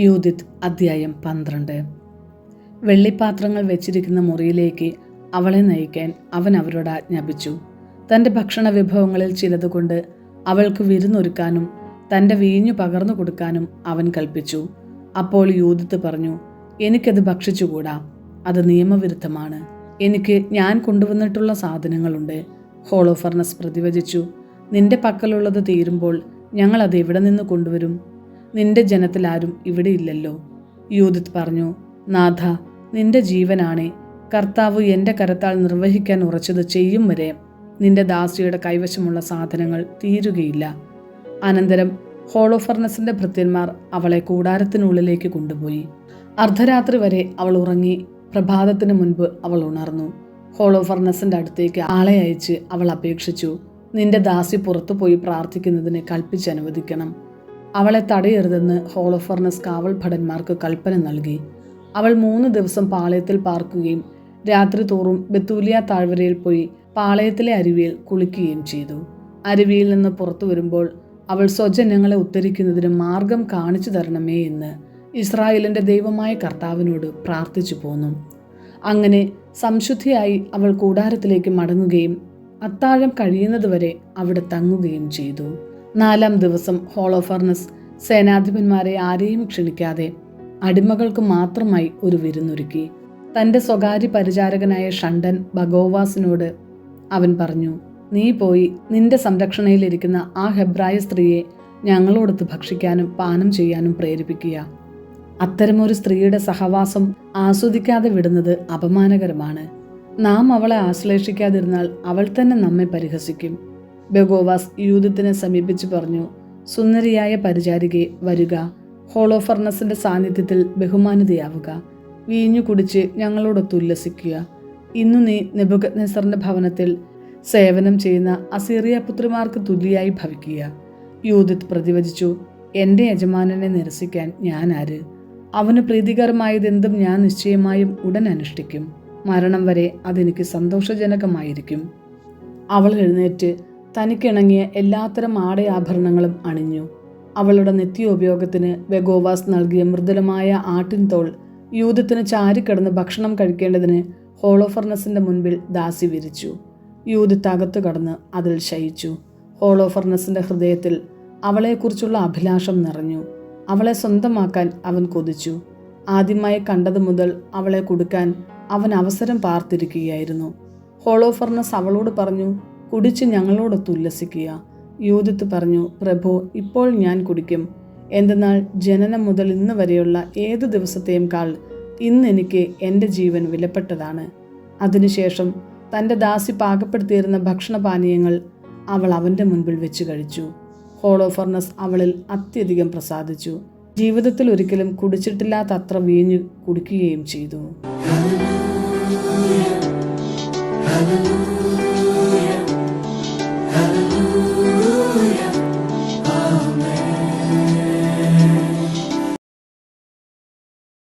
യൂതിത് അധ്യായം പന്ത്രണ്ട്. വെള്ളിപ്പാത്രങ്ങൾ വെച്ചിരിക്കുന്ന മുറിയിലേക്ക് അവളെ നയിക്കാൻ അവൻ അവരോട് ആജ്ഞാപിച്ചു. തന്റെ ഭക്ഷണ വിഭവങ്ങളിൽ ചിലതുകൊണ്ട് അവൾക്ക് വിരുന്നൊരുക്കാനും തന്റെ വീഞ്ഞു പകർന്നു കൊടുക്കാനും അവൻ കൽപ്പിച്ചു. അപ്പോൾ യൂതിത്ത് പറഞ്ഞു എനിക്കത് ഭക്ഷിച്ചുകൂടാ? അത് നിയമവിരുദ്ധമാണ്. എനിക്ക് ഞാൻ കൊണ്ടുവന്നിട്ടുള്ള സാധനങ്ങളുണ്ട്. ഹോളോഫർണസ് പ്രതിവചിച്ചു. നിന്റെ പക്കലുള്ളത് തീരുമ്പോൾ ഞങ്ങൾ അത് എവിടെ നിന്ന് കൊണ്ടുവരും? നിന്റെ ജനത്തിൽ ആരും ഇവിടെ ഇല്ലല്ലോ. യൂതിത് പറഞ്ഞു നാഥ നിന്റെ ജീവനാണേ. കർത്താവ് എന്റെ കരത്താൽ നിർവഹിക്കാൻ ഉറച്ചത് ചെയ്യും വരെ നിന്റെ ദാസിയുടെ കൈവശമുള്ള സാധനങ്ങൾ തീരുകയില്ല. അനന്തരം ഹോളോഫർണസിന്റെ ഭൃത്യന്മാർ അവളെ കൂടാരത്തിനുള്ളിലേക്ക് കൊണ്ടുപോയി. അർദ്ധരാത്രി വരെ അവൾ ഉറങ്ങി പ്രഭാതത്തിന് മുൻപ് അവൾ ഉണർന്നു. ഹോളോഫർണസിന്റെ അടുത്തേക്ക് ആളെ അയച്ച് അവൾ അപേക്ഷിച്ചു. നിന്റെ ദാസി പുറത്തുപോയി പോയി പ്രാർത്ഥിക്കുന്നതിന് കൽപ്പിച്ചനുവദിക്കണം അവളെ തടയരുതെന്ന് ഹോളോഫർണസ് കാവൽ ഭടന്മാർക്ക് കൽപ്പന നൽകി. അവൾ മൂന്ന് ദിവസം പാളയത്തിൽ പാർക്കുകയും രാത്രി തോറും ബത്തൂലിയ താഴ്വരയിൽ പോയി പാളയത്തിലെ അരുവിയിൽ കുളിക്കുകയും ചെയ്തു. അരുവിയിൽ നിന്ന് പുറത്തു വരുമ്പോൾ അവൾ സ്വജനങ്ങളെ ഉദ്ധരിക്കുന്നതിന് മാർഗം കാണിച്ചു തരണമേ എന്ന് ഇസ്രായേലിന്റെ ദൈവമായ കർത്താവിനോട് പ്രാർത്ഥിച്ചു പോന്നു. അങ്ങനെ സംശുദ്ധിയായി അവൾ കൂടാരത്തിലേക്ക് മടങ്ങുകയും അത്താഴം കഴിയുന്നതുവരെ അവിടെ തങ്ങുകയും ചെയ്തു. നാലാം ദിവസം ഹോളോഫർണസ് സേനാധിപന്മാരെ ആരെയും ക്ഷണിക്കാതെ അടിമകൾക്ക് മാത്രമായി ഒരു വിരുന്നൊരുക്കി. തന്റെ സ്വകാര്യ പരിചാരകനായ ഷണ്ടൻ ബഗോവാസിനോട് അവൻ പറഞ്ഞു നീ പോയി നിന്റെ സംരക്ഷണയിലിരിക്കുന്ന ആ ഹെബ്രായ സ്ത്രീയെ ഞങ്ങളോടൊത്ത് ഭക്ഷിക്കാനും പാനം ചെയ്യാനും പ്രേരിപ്പിക്കുക. അത്തരമൊരു സ്ത്രീയുടെ സഹവാസം ആസ്വദിക്കാതെ വിടുന്നത് അപമാനകരമാണ്. നാം അവളെ ആശ്ലേഷിക്കാതിരുന്നാൽ അവൾ തന്നെ നമ്മെ പരിഹസിക്കും. ബഗോവാസ് യൂതത്തിനെ സമീപിച്ചു പറഞ്ഞു സുന്ദരിയായ പരിചാരികെ വരിക. ഹോളോഫർണസിന്റെ സാന്നിധ്യത്തിൽ ബഹുമാനിതയാവുക. വീഞ്ഞു കുടിച്ച് ഞങ്ങളോടൊത്ത് ഉല്ലസിക്കുക. ഇന്നു നീ നെബുഗത്നെസറിന്റെ ഭവനത്തിൽ സേവനം ചെയ്യുന്ന അസീറിയ പുത്രിമാർക്ക് തുല്യായി ഭവിക്കുക യൂതിത് പ്രതിവചിച്ചു എന്റെ യജമാനനെ നിരസിക്കാൻ ഞാൻ ആര്? അവന് പ്രീതികരമായതെന്തും ഞാൻ നിശ്ചയമായും ഉടൻ അനുഷ്ഠിക്കും. മരണം വരെ അതെനിക്ക് സന്തോഷജനകമായിരിക്കും അവൾ എഴുന്നേറ്റ് തനിക്കിണങ്ങിയ എല്ലാത്തരം ആടയാഭരണങ്ങളും അണിഞ്ഞു. അവളുടെ നിത്യോപയോഗത്തിന് വെഗോവാസ് നൽകിയ മൃദുലമായ ആട്ടിൻതോൾ യൂതത്തിന് ചാരിക്കിടന്ന് ഭക്ഷണം കഴിക്കേണ്ടതിന് ഹോളോഫർണസിന്റെ മുൻപിൽ ദാസി വിരിച്ചു. യൂതിത്തകത്തു കടന്ന് അതിൽ ശയിച്ചു. ഹോളോഫർണസിന്റെ ഹൃദയത്തിൽ അവളെക്കുറിച്ചുള്ള അഭിലാഷം നിറഞ്ഞു. അവളെ സ്വന്തമാക്കാൻ അവൻ കൊതിച്ചു. ആദ്യമായി കണ്ടതു മുതൽ അവളെ കൊടുക്കാൻ അവൻ അവസരം പാർത്തിരിക്കുകയായിരുന്നു. ഹോളോഫർണസ് അവളോട് പറഞ്ഞു കുടിച്ച് ഞങ്ങളോടൊത്ത് ഉല്ലസിക്കുക യൂതിത്ത് പറഞ്ഞു പ്രഭോ ഇപ്പോൾ ഞാൻ കുടിക്കും. എന്തെന്നാൽ ജനനം മുതൽ ഇന്ന് വരെയുള്ള ഏതു ദിവസത്തെയും കാൾ ഇന്ന് എനിക്ക് എന്റെ ജീവൻ വിലപ്പെട്ടതാണ്. അതിനുശേഷം തന്റെ ദാസി പാകപ്പെടുത്തിയിരുന്ന ഭക്ഷണപാനീയങ്ങൾ അവൾ അവന്റെ മുൻപിൽ വെച്ച് കഴിച്ചു. ഹോളോഫർണസ് അവളിൽ അത്യധികം പ്രസാദിച്ചു. ജീവിതത്തിൽ ഒരിക്കലും കുടിച്ചിട്ടില്ലാത്ത അത്ര വീഞ്ഞു കുടിക്കുകയും ചെയ്തു.